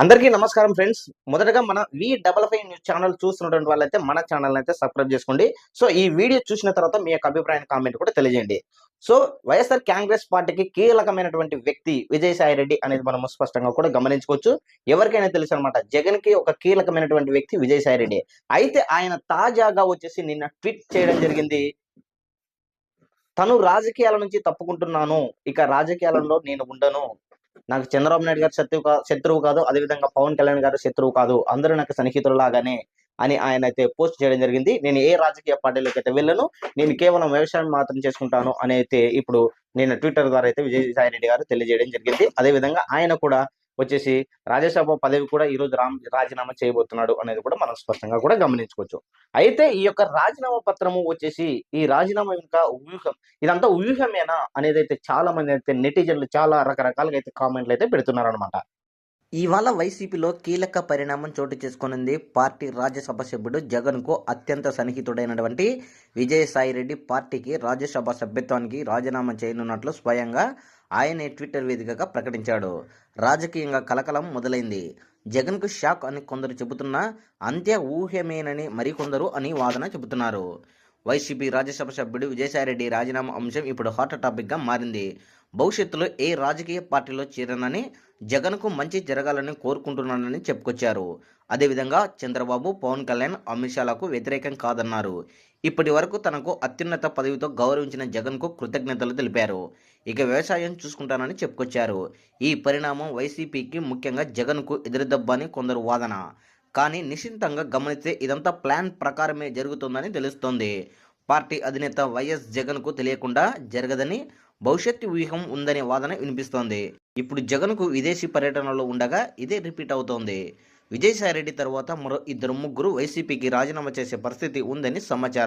అందరికీ నమస్కారం ఫ్రెండ్స్. మొదటగా మన V double five news channel చూస్తున్నటువంటి వాళ్ళైతే మన ఛానల్ అయితే సబ్స్క్రైబ్ చేసుకోండి. సో ఈ వీడియో చూసిన తర్వాత మీ యొక్క అభిప్రాయం కామెంట్ కూడా తెలియజేయండి. సో వైఎస్ఆర్ కాంగ్రెస్ పార్టీకి కీలకమైనటువంటి వ్యక్తి విజయసాయి రెడ్డి అనేది మనం స్పష్టంగా కూడా గమనించుకోవచ్చు. ఎవరికైనా తెలుసు అనమాట జగన్కి ఒక కీలకమైనటువంటి వ్యక్తి విజయసాయి రెడ్డి. అయితే ఆయన తాజాగా వచ్చేసి నిన్న ట్వీట్ చేయడం జరిగింది. తను రాజకీయాల నుంచి తప్పుకుంటున్నాను. ఇక రాజకీయాలలో నేను ఉండను. నాకు చంద్రబాబు నాయుడు గారు శత్రువు కా శత్రువు కాదు అదేవిధంగా పవన్ కళ్యాణ్ గారు శత్రువు కాదు అందరూ నాకు సన్నిహితులు లాగానే అని ఆయన అయితే పోస్ట్ చేయడం జరిగింది. నేను ఏ రాజకీయ పార్టీలోకి అయితే వెళ్ళను నేను కేవలం వ్యవసాయం మాత్రం చేసుకుంటాను అని అయితే ఇప్పుడు నేను ట్విట్టర్ ద్వారా అయితే విజయసాయి రెడ్డి గారు తెలియజేయడం జరిగింది. అదేవిధంగా ఆయన కూడా వచ్చేసి రాజ్యసభ పదవి కూడా ఈ రోజు రామ్ రాజీనామా చేయబోతున్నాడు అనేది కూడా మనం స్పష్టంగా కూడా గమనించుకోవచ్చు. అయితే ఈ యొక్క రాజీనామా పత్రము వచ్చేసి ఈ రాజీనామా ఇంకా వ్యూహం ఇదంతా వ్యూహమేనా అనేది అయితే చాలా మంది అయితే నెటిజన్లు చాలా రకరకాలుగా అయితే కామెంట్లు అయితే పెడుతున్నారు అనమాట ఇవాళ వైసీపీలో కీలక పరిణామం చోటు చేసుకునింది. పార్టీ రాజ్యసభ సభ్యుడు జగన్కు అత్యంత సన్నిహితుడైనటువంటి విజయసాయిరెడ్డి పార్టీకి రాజ్యసభ సభ్యత్వానికి రాజీనామా చేయనున్నట్లు స్వయంగా ఆయనే ట్విట్టర్ వేదికగా ప్రకటించాడు. రాజకీయంగా కలకలం మొదలైంది. జగన్కు షాక్ అని కొందరు చెబుతున్నా అంత్య ఊహ్యమేనని మరికొందరు అని వాదన చెబుతున్నారు. వైసీపీ రాజ్యసభ సభ్యుడు విజయసాయిరెడ్డి రాజీనామా అంశం ఇప్పుడు హాట్ టాపిక్గా మారింది. భవిష్యత్తులో ఏ రాజకీయ పార్టీలో చేరనని జగన్కు మంచి జరగాలని కోరుకుంటున్నానని చెప్పుకొచ్చారు. అదేవిధంగా చంద్రబాబు పవన్ కళ్యాణ్ అమిత్ షాలకు వ్యతిరేకం కాదన్నారు. ఇప్పటి వరకు తనకు అత్యున్నత పదవితో గౌరవించిన జగన్కు కృతజ్ఞతలు తెలిపారు. ఇక వ్యవసాయం చూసుకుంటానని చెప్పుకొచ్చారు. ఈ పరిణామం వైసీపీకి ముఖ్యంగా జగన్కు ఎదురుదెబ్బని కొందరు వాదన. కానీ నిశ్చింతంగా గమనిస్తే ఇదంతా ప్లాన్ ప్రకారమే జరుగుతుందని తెలుస్తోంది. పార్టీ అధినేత వైఎస్ జగన్కు తెలియకుండా జరగదని భవిష్యత్తు వ్యూహం ఉందనే వాదన వినిపిస్తోంది. ఇప్పుడు జగన్కు విదేశీ పర్యటనలో ఉండగా ఇదే రిపీట్ అవుతోంది. విజయసాయిరెడ్డి తర్వాత మరో ఇద్దరు ముగ్గురు వైసీపీకి రాజీనామా చేసే పరిస్థితి ఉందని సమాచారం.